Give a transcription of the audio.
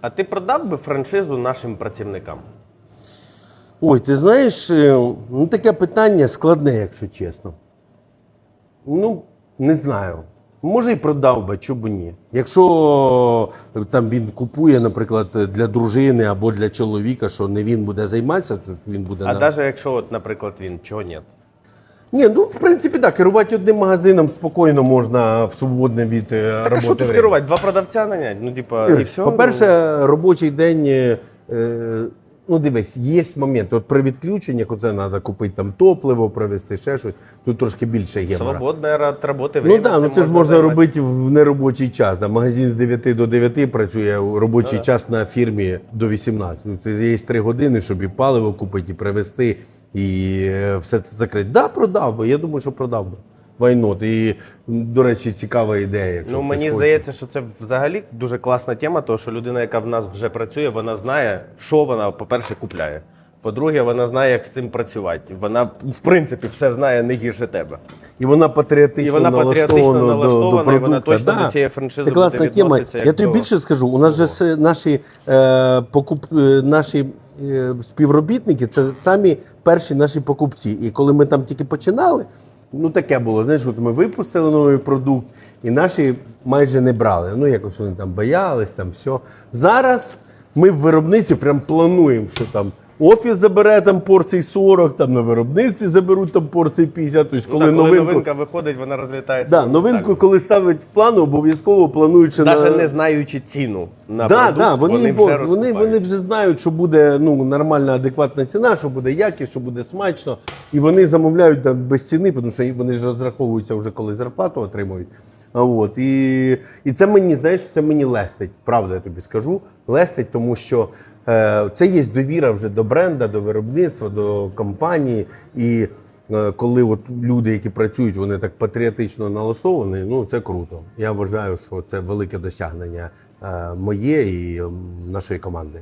А ти продав би франшизу нашим працівникам? Ой, ти знаєш, е, ну таке питання складне, якщо чесно. Ну, не знаю. Може, і продав би, чому ні. Якщо е, там він купує, наприклад, для дружини або для чоловіка, що не він буде займатися, то він буде А навіть якщо, от, наприклад, він чого ні? Ні, ну в принципі так, керувати одним магазином спокійно можна в свободне від е, Так а що тут время. керувати? Два продавця нанять? Ну, типа, і все. По-перше, робочий день. е, е, Ну, дивись, є момент. От при відключеннях оце треба купити там топливо, привезти ще щось. Тут трошки більше є. свободне від роботи Ну время, так, ну це ж можна займатися. робити в неробочий час. Да, магазин з 9 до 9 працює, робочий час на фірмі до 18. Ну, є 3 години, щоб і паливо купити, і привезти, і е, все це закрити. Да, продав би. Я думаю, що продав би. Вайнот. І, до речі, цікава ідея. Якщо Ну, мені хоче. здається, що це взагалі дуже класна тема, тому що людина, яка в нас вже працює, вона знає, що вона, по-перше, купляє. По-друге, вона знає, як з цим працювати. Вона, в принципі, все знає не гірше тебе. І вона патріотично І вона патріотично налаштована до- до, і вона точно да. до цієї франшизи Це класна буде тема. як Я тобі до- більше скажу, у нас же наші, е, покуп, е, наші співробітники це самі перші наші покупці. І коли ми там тільки починали, ну таке було. Знаєш, от ми випустили новий продукт, і наші майже не брали. Ну, якось вони там боялись, там все. Зараз ми в виробництві прям плануємо, що там. Офіс забере там порцій 40, там на виробництві заберуть там порцій 50. Тобто, Ну, коли так, коли новинку, новинка виходить, вона розлітається. Да, новинку, коли ставить в план, обов'язково ще Навіть на... не знаючи ціну на да, продукт, да, вони, вони, вже вони, вони вже знають, що буде ну, нормальна, адекватна ціна, що буде якість, що буде смачно. І вони замовляють там, без ціни, тому що вони ж розраховуються вже коли зарплату отримують. А От, і, і це мені, знаєш, це мені лестить, правда, я тобі скажу. Лестить, тому що це є довіра вже до бренда, до виробництва, до компанії. І е, коли от люди, які працюють, вони так патріотично налаштовані, ну це круто. Я вважаю, що це велике досягнення е, моє і нашої команди.